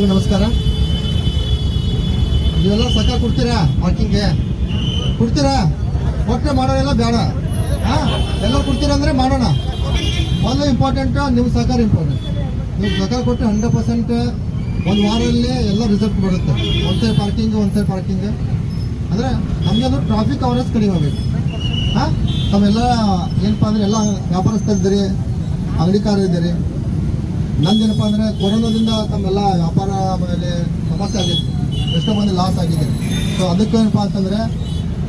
ಎಲ್ಲರಿಗೂ ನಮಸ್ಕಾರ. ನೀವೆಲ್ಲ ಸಕ ಕೊಡ್ತೀರಾ ಪಾರ್ಕಿಂಗ್ಗೆ? ಕೊಡ್ತೀರಾ? ಕೊಟ್ಟರೆ ಮಾಡೋರೆಲ್ಲ ಬೇಡ. ಹಾಂ? ಎಲ್ಲ ಕೊಡ್ತೀರಾ ಅಂದರೆ ಮಾಡೋಣ. ಮೊದಲು ಇಂಪಾರ್ಟೆಂಟ್ ನಿಮ್ಮ ಸಹಕಾರ ಇಂಪಾರ್ಟೆಂಟ್ ನೀವು ಸಹಕಾರ ಕೊಟ್ಟರೆ ಹಂಡ್ರೆಡ್ ಪರ್ಸೆಂಟ್ ಒಂದು ವಾರದಲ್ಲಿ ಎಲ್ಲ ರಿಸಲ್ಟ್ ಬರುತ್ತೆ. ಒಂದು ಸೈಡ್ ಪಾರ್ಕಿಂಗ್ ಒಂದು ಸೈಡ್ ಪಾರ್ಕಿಂಗ್ ಅಂದರೆ ನಮಗೆ ಅದು ಟ್ರಾಫಿಕ್ ಅವರ್ಸ್ ಕಡಿಮೆ ಆಗಬೇಕು. ಹಾಂ? ತಮ್ಮೆಲ್ಲ ಏನಪ್ಪ ಅಂದರೆ ಎಲ್ಲ ವ್ಯಾಪಾರಸ್ಥರಿದ್ದೀರಿ, ಅಂಗಡಿಕಾರರಿದ್ದೀರಿ ನಂದೇನಪ್ಪ ಅಂದರೆ ಕೊರೋನಾದಿಂದ ತಮ್ಮೆಲ್ಲ ವ್ಯಾಪಾರ ಮೇಲೆ ಸಮಸ್ಯೆ ಆಗಿತ್ತು. ಎಷ್ಟೋ ಮಂದಿ ಲಾಸ್ ಆಗಿದೆ ಸೊ ಅದಕ್ಕೆ ಏನಪ್ಪ ಅಂತಂದರೆ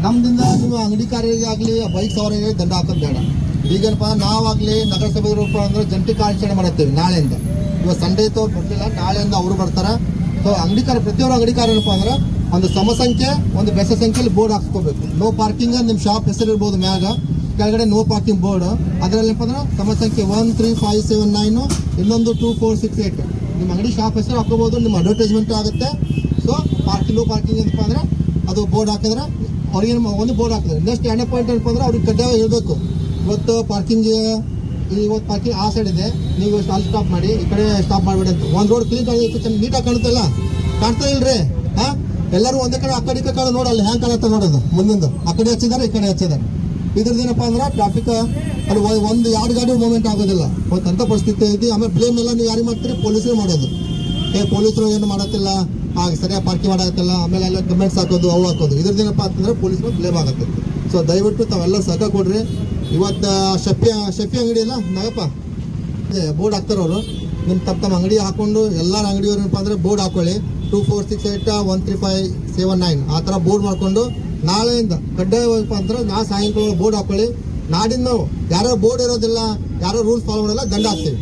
ನಮ್ಮದಿಂದ ನಿಮ್ಮ ಅಂಗಡಿಕಾರರಿಗೆ ಆಗಲಿ ಬೈಕ್ ಸವಾರಿಗೆ ದಂಡ ಹಾಕೋದು ಬೇಡ. ಈಗೇನಪ್ಪ ನಾವಾಗಲಿ ನಗರಸಭೆ ರೂಪ ಅಂದರೆ ಜಂಟಿ ಕಾರ್ಯಾಚರಣೆ ಮಾಡುತ್ತೇವೆ ನಾಳೆಯಿಂದ. ಇವಾಗ ಸಂಡೇ ಇತ್ತು ಬರಲಿಲ್ಲ ನಾಳೆಯಿಂದ ಅವರು ಬರ್ತಾರೆ. ಸೊ ಅಂಗಡಿಕಾರ ಪ್ರತಿಯೊಬ್ಬರು ಅಂಗಡಿಕಾರ ಏನಪ್ಪ ಅಂದ್ರೆ ಒಂದು ಸಮಸಂಖ್ಯೆ ಒಂದು ಬೆಸ ಸಂಖ್ಯೆಯಲ್ಲಿ ಬೋರ್ಡ್ ಹಾಕ್ಸ್ಕೋಬೇಕು. ನೋ ಪಾರ್ಕಿಂಗ್ ನಿಮ್ಮ ಶಾಪ್ ಹೆಸರು ಇರ್ಬೋದು ಮ್ಯಾಗ. ಕೆಳಗಡೆ ನೋ ಪಾರ್ಕಿಂಗ್ ಬೋರ್ಡ್ ಅದರಲ್ಲಿ ಅಂದ್ರೆ ಸಮಸಂಖ್ಯೆ one three five seven nine ಇನ್ನೊಂದು ಟೂ ಫೋರ್ ಸಿಕ್ಸ್ ಏಯ್ಟ್ ನಿಮ್ಮ ಅಂಗಡಿ ಶಾಪ್ ಹೆಸರು ಹಾಕೋಬೋದು, ನಿಮ್ಮ ಅಡ್ವರ್ಟೈಸ್ಮೆಂಟ್ ಆಗುತ್ತೆ. ಸೊ ಪಾರ್ಕಿಂಗ್ ನೋ ಪಾರ್ಕಿಂಗ್ ಏನಪ್ಪ ಅಂದ್ರೆ ಅದು ಬೋರ್ಡ್ ಹಾಕಿದ್ರೆ ಅವ್ರಿಗೆ ಒಂದು ಬೋರ್ಡ್ ಹಾಕಿದ್ರೆ. ನೆಕ್ಸ್ಟ್ ಎರಡನೇ ಪಾಯಿಂಟ್ ಏನಪ್ಪ ಅಂದ್ರೆ ಅವ್ರಿಗೆ ಕಡ್ಡಾಯ ಹೇಳಬೇಕು. ಇವತ್ತು ಪಾರ್ಕಿಂಗ್ ಇವತ್ತು ಪಾರ್ಕಿಂಗ್ ಆ ಸೈಡ್ ಇದೆ. ನೀವು ಅಲ್ಲಿ ಸ್ಟಾಪ್ ಮಾಡಿ, ಈ ಕಡೆ ಸ್ಟಾಪ್ ಮಾಡಬೇಡಿ ಅಂತ. ಒಂದು ರೋಡ್ ಕ್ಲೀನ್ ಚೆನ್ನಾಗಿ ನೀಟಾಗಿ ಕಾಣುತ್ತಲ್ಲ ಕಾಣ್ತಾ ಇಲ್ರಿ? ಹಾ? ಎಲ್ಲರೂ ಒಂದೇ ಕಡೆ ಆ ಕಡೆ ಕಡೆ ನೋಡಲ್ಲ, ಹ್ಯಾಂಗ್ ಕಾಣುತ್ತೆ ನೋಡೋದು ಮುಂದೊಂದು. ಆ ಕಡೆ ಹಚ್ಚಿದ್ದಾರೆ, ಈ ಕಡೆ ಹಚ್ಚಿದಾರೆ ಇದ್ರದ್ದೇನಪ್ಪ ಅಂದ್ರೆ ಟ್ರಾಫಿಕ್ ಅಲ್ಲಿ ಒಂದು ಎರಡು ಗಾಡಿ ಮೂವ್ಮೆಂಟ್ ಆಗೋದಿಲ್ಲ. ಅಂತ ಪರಿಸ್ಥಿತಿ ಐತಿ. ಆಮೇಲೆ ಬ್ಲೇಮ್ ಎಲ್ಲ ನೀವು ಯಾರಿಗೆ ಮಾಡ್ತೀರಿ? ಪೊಲೀಸರು ಮಾಡೋದು. ಏ, ಪೊಲೀಸರು ಏನು ಮಾಡತ್ತಿಲ್ಲ. ಆಗ ಸರಿಯಾಗಿ ಪಾರ್ಕಿಂಗ್ ಮಾಡತ್ತಿಲ್ಲ ಆಮೇಲೆ ಎಲ್ಲ ಕಮೆಂಟ್ಸ್ ಹಾಕೋದು, ಅವು ಹಾಕೋದು. ಇದ್ರದ್ದೇನಪ್ಪ ಅಂತಂದ್ರೆ ಪೊಲೀಸರು ಬ್ಲೇಮ್ ಆಗುತ್ತೆ. ಸೊ ದಯವಿಟ್ಟು ತಾವೆಲ್ಲ ಸಹಕಾರ ಕೊಡ್ರಿ. ಇವತ್ತು ಶಫಿ ಶಫಿ ಅಂಗಡಿ ಇಲ್ಲ ನಾಗಪ್ಪ? ಬೋರ್ಡ್ ಹಾಕ್ತಾರೆ ಅವರು. ನಿಮ್ಮ ತಮ್ಮ ತಮ್ಮ ಅಂಗಡಿ ಹಾಕೊಂಡು ಎಲ್ಲರ ಅಂಗಡಿಯವ್ರು ಏನಪ್ಪ ಅಂದರೆ ಬೋರ್ಡ್ ಹಾಕೊಳ್ಳಿ. Two, four, six eight one, three, five, seven, nine. ಆ ಥರ ಬೋರ್ಡ್ ಮಾಡಿಕೊಂಡು ನಾಳೆಯಿಂದ ಕಡ್ಡಾಯವಾಗಪ್ಪ ಅಂದ್ರೆ ನಾ ಸಾಯಂಕಾಲ ಬೋರ್ಡ್ ಹಾಕೊಳ್ಳಿ. ನಾಡಿನ ನಾವು, ಯಾರೋ ಬೋರ್ಡ್ ಇರೋದಿಲ್ಲ, ಯಾರೋ ರೂಲ್ಸ್ ಫಾಲೋ ಮಾಡಲ್ಲ, ದಂಡ ಹಾಕ್ತೀವಿ.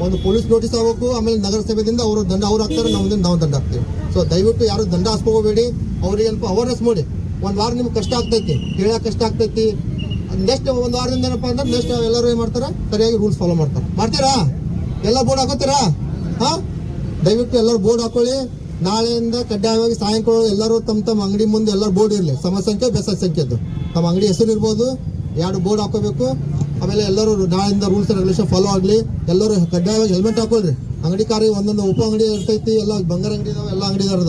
ಒಂದು ಪೊಲೀಸ್ ನೋಟಿಸ್ ಆಗಬೇಕು, ಆಮೇಲೆ ನಗರಸಭೆಯಿಂದ ಅವರು ದಂಡ, ಅವ್ರು ಹಾಕ್ತಾರೆ ನಮ್ದಿಂದ ನಾವು ದಂಡ ಹಾಕ್ತೀವಿ. ಸೊ ದಯವಿಟ್ಟು ಯಾರು ದಂಡ ಹಾಸ್ಕೋಬೇಡಿ, ಅವ್ರಿಗೆ ಸ್ವಲ್ಪ ಅವೇರ್ನೆಸ್ ಮಾಡಿ. ಒಂದು ವಾರ ನಿಮ್ಗೆ ಕಷ್ಟ ಆಗ್ತೈತಿ ಹೇಳಕ್ ಕಷ್ಟ ಆಗ್ತೈತಿ. ನೆಕ್ಸ್ಟ್ ಒಂದು ವಾರದಿಂದ ಏನಪ್ಪ ಅಂದ್ರೆ ನೆಕ್ಸ್ಟ್ ಎಲ್ಲರೂ ಏನು ಮಾಡ್ತಾರೆ, ಸರಿಯಾಗಿ ರೂಲ್ಸ್ ಫಾಲೋ ಮಾಡ್ತಾರೆ. ಮಾಡ್ತೀರಾ? ಎಲ್ಲ ಬೋರ್ಡ್ ಹಾಕೋತೀರಾ? ಹಾ? ದಯವಿಟ್ಟು ಎಲ್ಲರೂ ಬೋರ್ಡ್ ಹಾಕೊಳ್ಳಿ. ನಾಳೆಯಿಂದ ಕಡ್ಡಾಯವಾಗಿ ಸಾಯಂಕಾಲ ಎಲ್ಲರೂ ತಮ್ಮ ತಮ್ಮ ಅಂಗಡಿ ಮುಂದೆ ಎಲ್ಲರೂ ಬೋರ್ಡ್ ಇರಲಿ. ಸಮ ಸಂಖ್ಯೆ, ಬೆಸ ಸಂಖ್ಯೆದ್ದು ತಮ್ಮ ಅಂಗಡಿ ಹೆಸರು ಇರ್ಬೋದು, ಎರಡು ಬೋರ್ಡ್ ಹಾಕೋಬೇಕು. ಆಮೇಲೆ ಎಲ್ಲರೂ ನಾಳೆಯಿಂದ ರೂಲ್ಸ್ ಅಂಡ್ ರೆಗ್ಯುಲೇಷನ್ ಫಾಲೋ ಆಗಲಿ. ಎಲ್ಲರೂ ಕಡ್ಡಾಯವಾಗಿ ಹೆಲ್ಮೆಟ್ ಹಾಕೊಳ್ರಿ. ಅಂಗಡಿಕಾರಿ ಒಂದೊಂದು ಉಪ ಅಂಗಡಿ ಇರ್ತೈತಿ, ಎಲ್ಲ ಬಂಗಾರ ಅಂಗಡಿ ಇದಾವೆ, ಎಲ್ಲ ಅಂಗಡಿದಾರ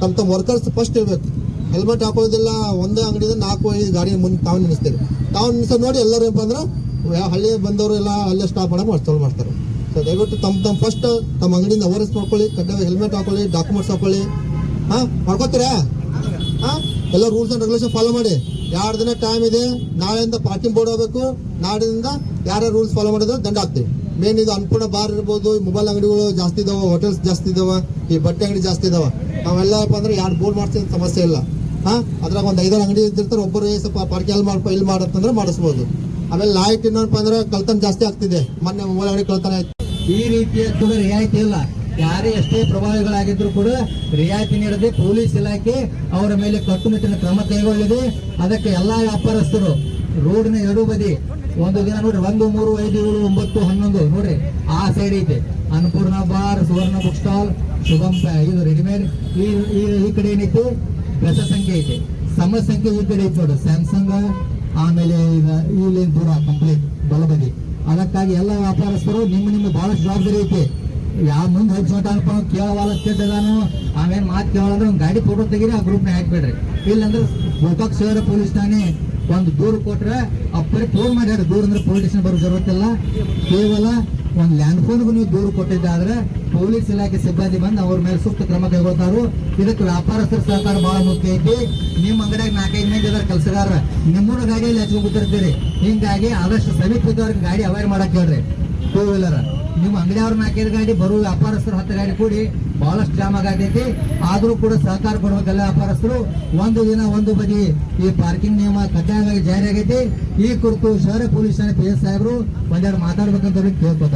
ತಮ್ಮ ತಮ್ಮ ವರ್ಕರ್ಸ್ ಫಸ್ಟ್ ಇರಬೇಕು. ಹೆಲ್ಮೆಟ್ ಹಾಕೋದಿಲ್ಲ ಒಂದೇ ಅಂಗಡಿಯಿಂದ ನಾಲ್ಕು ಐದು ಗಾಡಿ ಮುಂದೆ ತಾವು ನಿಲ್ಲಿಸ್ತೀರಿ. ತಾವು ನಿಲ್ಲಿಸೋದು ನೋಡಿ ಎಲ್ಲರೂ ಏನಪ್ಪ ಅಂದ್ರೆ ಹಳ್ಳಿ ಬಂದವರು ಎಲ್ಲ ಅಲ್ಲೇ ಸ್ಟಾಪ್ ಮಾಡೋ ಮಾಡ್ತಾರೆ. ಸೊ ದಯವಿಟ್ಟು ತಮ್ಮ ತಮ್ಮ ಫಸ್ಟ್ ತಮ್ಮ ಅಂಗಡಿಯಿಂದ ಅವರೆಸ್ ಮಾಡ್ಕೊಳ್ಳಿ, ಕಡ್ಡಾಯ ಹೆಲ್ಮೆಟ್ ಹಾಕೊಳ್ಳಿ ಡಾಕ್ಯುಮೆಂಟ್ಸ್ ಹಾಕೊಳ್ಳಿ. ಹಾ, ಮಾಡ್ಕೋತೀರಾ? ಹಾ, ಎಲ್ಲ ರೂಲ್ಸ್ ಅಂಡ್ ರೆಗ್ಯುಲೇಷನ್ ಫಾಲೋ ಮಾಡಿ. ಎರಡು ದಿನ ಟೈಮ್ ಇದೆ, ನಾಳೆಯಿಂದ ಪಾರ್ಕಿಂಗ್ ಬೋರ್ಡ್ ಹೋಗ್ಬೇಕು. ನಾಡಿನಿಂದ ಯಾರ್ಯಾರು ರೂಲ್ಸ್ ಫಾಲೋ ಮಾಡಿದ್ರೆ ದಂಡ ಹಾಕ್ತೀವಿ. ಮೇನ್ ಇದು ಅನ್ಪೂರ್ಣ ಬಾರ್ ಇರ್ಬೋದು ಮೊಬೈಲ್ ಅಂಗಡಿಗಳು ಜಾಸ್ತಿ ಇದಾವೆ ಹೋಟೆಲ್ಸ್ ಜಾಸ್ತಿ ಇದಾವೆ, ಈ ಬಟ್ಟೆ ಅಂಗಡಿ ಜಾಸ್ತಿ ಇದಾವೆ. ನಾವೆಲ್ಲ ಏನಪ್ಪ ಅಂದ್ರೆ ಎರಡು ಬೋರ್ಡ್ ಮಾಡ್ತೀವಿ ಸಮಸ್ಯೆ ಇಲ್ಲ. ಹಾ, ಅದ್ರಾಗ ಒಂದು ಐದಾರು ಅಂಗಡಿ ಇದ್ದಿರ್ತಾರೆ ಒಬ್ಬರು ಸ್ವಲ್ಪ ಪಾರ್ಕಿಂಗ್ ಅಲ್ಲಿ ಮಾಡ್ಕೊ, ಇಲ್ಲಿ ಮಾಡತ್ತಂದ್ರೆ ಮಾಡಿಸ್ಬೋದು. ಆಮೇಲೆ ಲೈಟ್ ಏನಪ್ಪ ಅಂದ್ರೆ ಕಳ್ತನ ಜಾಸ್ತಿ ಆಗ್ತಿದೆ. ಮೊನ್ನೆ ಮೊಬೈಲ್ ಅಂಗಡಿ ಕಳ್ತನ ಆಯ್ತು. ಈ ರೀತಿಯ ಕೂಡ ರಿಯಾಯಿತಿ ಇಲ್ಲ. ಯಾರೇ ಎಷ್ಟೇ ಪ್ರಭಾವಿಗಳಾಗಿದ್ರು ಕೂಡ ರಿಯಾಯಿತಿ ನೀಡದೆ ಪೊಲೀಸ್ ಇಲಾಖೆ ಅವರ ಮೇಲೆ ಕಟ್ಟುನಿಟ್ಟಿನ ಕ್ರಮ ಕೈಗೊಳ್ಳಿದೆ ಅದಕ್ಕೆ ಎಲ್ಲಾ ವ್ಯಾಪಾರಸ್ಥರು, ರೋಡ್ನ ಎರಡೂ ಬದಿ ಒಂದು ದಿನ ನೋಡ್ರಿ, ಒಂದು, ಮೂರು, ಐದು, ಏಳು, ಒಂಬತ್ತು, ಹನ್ನೊಂದು, ನೋಡ್ರಿ, ಆ ಸೈಡ್ ಐತೆ. Annapurna bar, Suvarna book stall, Shubham ಇದು ರೆಡಿಮೇಡ್ ಈ, ಈ- ಕಡೆ ಏನೈತಿ ಬೆಸ ಸಂಖ್ಯೆ ಐತೆ. ಸಮ ಸಂಖ್ಯೆ ಈ ಕಡೆ ಐತೆ ನೋಡ್ರಿ. ಸ್ಯಾಮ್ಸಂಗ್ ಆಮೇಲೆ ಈ ಲೈನ್ ದೂರ ಕಂಪ್ಲೀಟ್ ಅದಕ್ಕಾಗಿ ಎಲ್ಲ ವ್ಯಾಪಾರಸ್ಥರು ನಿಮ್ಮ ನಿಮ್ಮ ಬಹಳಷ್ಟು ಜವಾಬ್ದಾರಿ ಐತಿ. ಯಾವ ಮುಂದೆ ಹಚ್ಚೋಟ ಅನ್ಪ ಕೇಳವಾಲ ಕೆಟ್ಟದಾನು ಆಮೇಲೆ ಮಾತು ಕೇಳಂದ್ರೆ ಒಂದು ಗಾಡಿ ಫೋಟೋ ತೆಗೀರಿ, ಆ ಗ್ರೂಪ್ನ ಹಾಕ್ಬೇಡ್ರಿ. ಇಲ್ಲಂದ್ರೆ ಗೋಕಾಕ್ ಸೇರ ಪೊಲೀಸ್ ಠಾಣೆ ಒಂದು ದೂರು ಕೊಟ್ರೆ ಅಪ್ಪರಿ ಫೋನ್ ಮಾಡ್ಯಾರ. ದೂರ ಅಂದ್ರೆ ಪೊಲೀಸ್ ಬರೋ ಜರುತ್ತಿಲ್ಲ ಕೇವಲ ಒಂದು ಲ್ಯಾಂಡ್ ಫೋನ್ಗೂ ನೀವು ದೂರು ಕೊಟ್ಟಿದ್ದಾದ್ರೆ ಪೊಲೀಸ್ ಇಲಾಖೆ ಸಿಬ್ಬಂದಿ ಬಂದು ಅವ್ರ ಮೇಲೆ ಸೂಕ್ತ ಕ್ರಮ ಕೈಗೊಳ್ತಾರು. ಇದಕ್ಕೆ ವ್ಯಾಪಾರಸ್ಥರ ಸಹಕಾರ ಬಹಳ ಮುಖ್ಯ ಐತಿ. ನಿಮ್ಮ ಅಂಗಡಿಯಾಗ ನಾಲ್ಕೈದು ಮಂದಿ ಅದರ ಕೆಲಸಗಾರ ನಿಮ್ಮೂರ ಗಾಡಿಯಲ್ಲಿ ಹಚ್ಕೊಂಡ್ ಹಿಂಗಾಗಿ ಆದಷ್ಟು ಸಮೀಪದವ್ರಿಗೆ ಗಾಡಿ ಅವಾಯ್ಡ್ ಮಾಡಕ್ ಹೇಳ್ರಿ. ಟೂ ವೀಲರ್ ನಿಮ್ಮ ಅಂಗಡಿಯವ್ರ ನಾಲ್ಕೈದು ಗಾಡಿ, ಬರುವ ವ್ಯಾಪಾರಸ್ಥರು ಹತ್ತು ಗಾಡಿ ಕೂಡಿ ಬಹಳಷ್ಟು ಜಾಮ್ ಆಗತೈತಿ. ಆದರೂ ಕೂಡ ಸಹಕಾರ ಕೊಡಬೇಕಲ್ಲ ವ್ಯಾಪಾರಸ್ಥರು. ಒಂದು ದಿನ ಒಂದು ಬದಿ ಈ ಪಾರ್ಕಿಂಗ್ ನಿಯಮ ಕಡ್ಡಾಯವಾಗಿ ಜಾರಿ ಆಗೈತಿ. ಈ ಕುರಿತು ಶಹರ ಪೊಲೀಸ್ ಠಾಣೆ ಪಿ ಎಸ್ ಸಾಹೇಬರು ಒಂದೆರಡು ಮಾತಾಡ್ಬೇಕಂತ ಕೇಳ್ಕೊತಾರೆ.